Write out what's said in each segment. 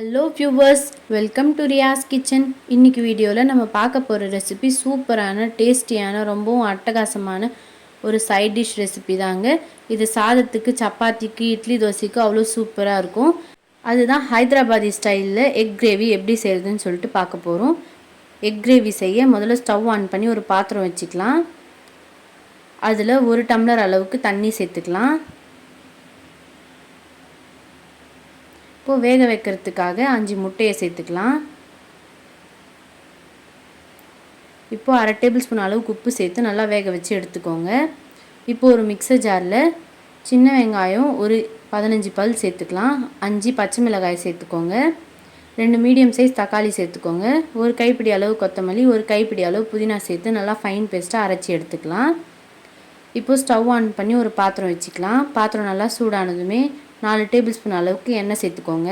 Hello viewers welcome to Riyas kitchen இன்னைக்கு வீடியோவில் நம்ம பார்க்க போகிற ரெசிபி சூப்பரான டேஸ்டியான ரொம்பவும் அட்டகாசமான ஒரு சைட் டிஷ் ரெசிபி தாங்க. இது சாதத்துக்கு சப்பாத்திக்கு இட்லி தோசைக்கு அவ்வளோ சூப்பராக இருக்கும். அதுதான் ஹைதராபாதி ஸ்டைலில் எக் கிரேவி எப்படி செய்கிறதுன்னு சொல்லிட்டு பார்க்க போகிறோம் எக் கிரேவி செய்ய முதல்ல ஸ்டவ் ஆன் பண்ணி ஒரு பாத்திரம் வச்சுக்கலாம். அதில் ஒரு டம்ளர் அளவுக்கு தண்ணி சேர்த்துக்கலாம். இப்போது வேக வைக்கிறதுக்காக அஞ்சு முட்டையை சேர்த்துக்கலாம். இப்போது அரை டேபிள் ஸ்பூன் அளவுக்கு உப்பு சேர்த்து நல்லா வேக வச்சு எடுத்துக்கோங்க. இப்போது ஒரு மிக்சர் ஜாரில் சின்ன வெங்காயம் ஒரு பதினஞ்சு பல் சேர்த்துக்கலாம். அஞ்சு பச்சை மிளகாய் சேர்த்துக்கோங்க. ரெண்டு மீடியம் சைஸ் தக்காளி சேர்த்துக்கோங்க. ஒரு கைப்பிடி அளவு கொத்தமல்லி ஒரு கைப்பிடி அளவு புதினா சேர்த்து நல்லா ஃபைன் பேஸ்ட்டாக அரைச்சி எடுத்துக்கலாம். இப்போது ஸ்டவ் ஆன் பண்ணி ஒரு பாத்திரம் வச்சுக்கலாம். பாத்திரம் நல்லா சூடானதுமே நாலு டேபிள் ஸ்பூன் அளவுக்கு எண்ணெய் சேர்த்துக்கோங்க.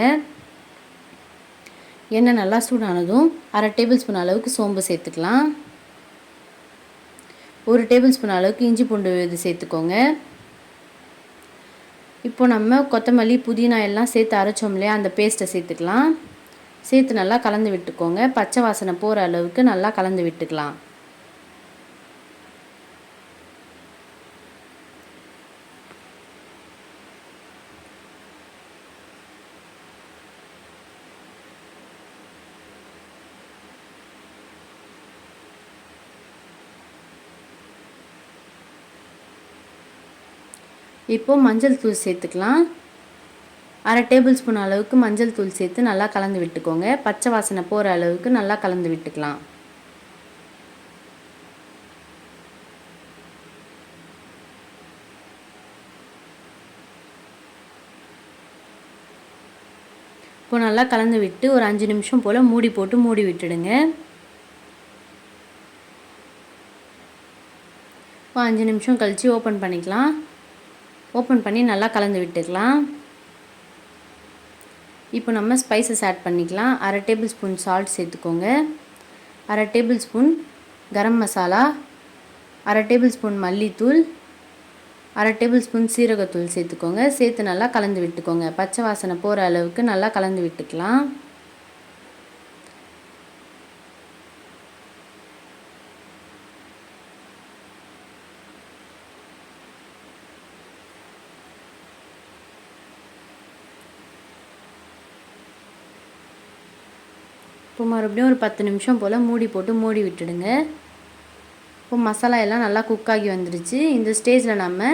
எண்ணெய் நல்லா சூடானதும் அரை டேபிள் ஸ்பூன் அளவுக்கு சோம்பு சேர்த்துக்கலாம். ஒரு டேபிள் ஸ்பூன் அளவுக்கு இஞ்சி பூண்டு இது சேர்த்துக்கோங்க. இப்போ நம்ம கொத்தமல்லி புதினா எல்லாம் சேர்த்து அரைச்சோம் இல்லையா அந்த பேஸ்ட்டை சேர்த்துக்கலாம். சேர்த்து நல்லா கலந்து விட்டுக்கோங்க. பச்சை வாசனை போகிற அளவுக்கு நல்லா கலந்து விட்டுக்கலாம். இப்போது மஞ்சள் தூள் சேர்த்துக்கலாம். அரை டேபிள் ஸ்பூன் அளவுக்கு மஞ்சள் தூள் சேர்த்து நல்லா கலந்து விட்டுக்கோங்க. பச்சை வாசனை போகிற அளவுக்கு நல்லா கலந்து விட்டுக்கலாம். இப்போ நல்லா கலந்து விட்டு ஒரு அஞ்சு நிமிஷம் போல் மூடி போட்டு மூடி விட்டுடுங்க. இப்போ அஞ்சு நிமிஷம் கழித்து ஓப்பன் பண்ணிக்கலாம். ஓப்பன் பண்ணி நல்லா கலந்து விட்டுக்கலாம். இப்போ நம்ம ஸ்பைசஸ் ஆட் பண்ணிக்கலாம். அரை டேபிள் ஸ்பூன் சால்ட் சேர்த்துக்கோங்க. அரை டேபிள் ஸ்பூன் கரம் மசாலா. அரை டேபிள் ஸ்பூன் மல்லித்தூள். அரை டேபிள் ஸ்பூன் சீரகத்தூள் சேர்த்துக்கோங்க. சேர்த்து நல்லா கலந்து விட்டுக்கோங்க. பச்சை வாசனை போகிற அளவுக்கு நல்லா கலந்து விட்டுக்கலாம். இப்போ மறுபடியும் ஒரு பத்து நிமிஷம் போல் மூடி போட்டு மூடி விட்டுடுங்க. இப்போ மசாலா எல்லாம் நல்லா குக் ஆகி வந்துடுச்சு இந்த ஸ்டேஜில் நம்ம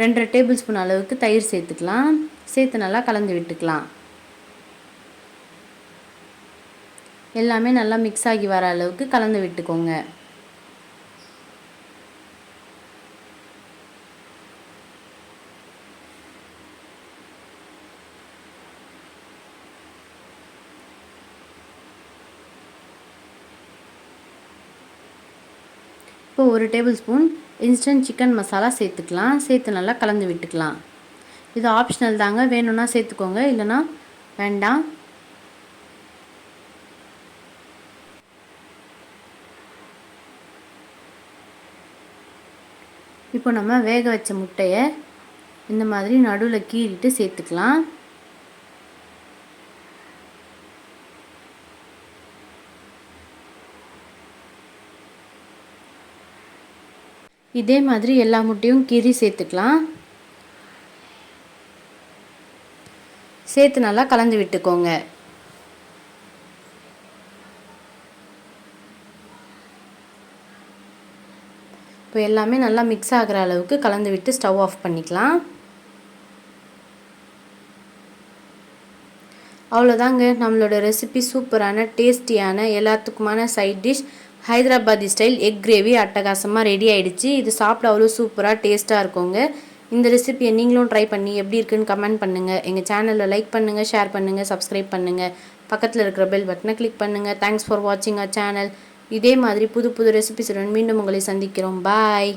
ரெண்டரை டேபிள் ஸ்பூன் அளவுக்கு தயிர் சேர்த்துக்கலாம். சேர்த்து நல்லா கலந்து விட்டுக்கலாம். எல்லாமே நல்லா மிக்ஸ் ஆகி வர அளவுக்கு கலந்து விட்டுக்கோங்க. இப்போ ஒரு tablespoon instant chicken masala சேர்த்துக்கலாம். சேர்த்து நல்லா கலந்து விட்டுக்கலாம். இது ஆப்ஷனல் தாங்க. வேணும்னா சேர்த்துக்கோங்க. இல்லைனா வேண்டாம். இப்போ நம்ம வேக வச்ச முட்டையை இந்த மாதிரி நடுவில் கீறிட்டு சேர்த்துக்கலாம். இதே மாதிரி எல்லா முட்டையும் கீறி சேர்த்துக்கலாம். சேர்த்து நல்லா கலந்து விட்டுக்கோங்க. இப்போ எல்லாமே நல்லா மிக்ஸ் ஆகிற அளவுக்கு கலந்து விட்டு ஸ்டவ் ஆஃப் பண்ணிக்கலாம். அவ்வளோதாங்க நம்மளோட ரெசிபி சூப்பரான டேஸ்டியான எல்லாத்துக்குமான side dish Hyderabadi style egg gravy அட்டகாசமாக ரெடி ஆகிடுச்சு இது சாப்பிட அவ்வளோ சூப்பராக டேஸ்ட்டாக இருக்குங்க. இந்த ரெசிபியை நீங்களும் ட்ரை பண்ணி எப்படி இருக்குன்னு கமெண்ட் பண்ணுங்கள் எங்கள் சேனலில் லைக் பண்ணுங்கள் ஷேர் பண்ணுங்கள் சப்ஸ்கிரைப் பண்ணுங்கள் பக்கத்தில் இருக்கிற பெல் பட்டனை கிளிக் பண்ணுங்கள் தேங்க்ஸ் ஃபார் வாட்சிங் அ சேனல் இதே மாதிரி புது புது ரெசிபிஸுடன் மீண்டும் உங்களை சந்திக்கிறோம். பாய்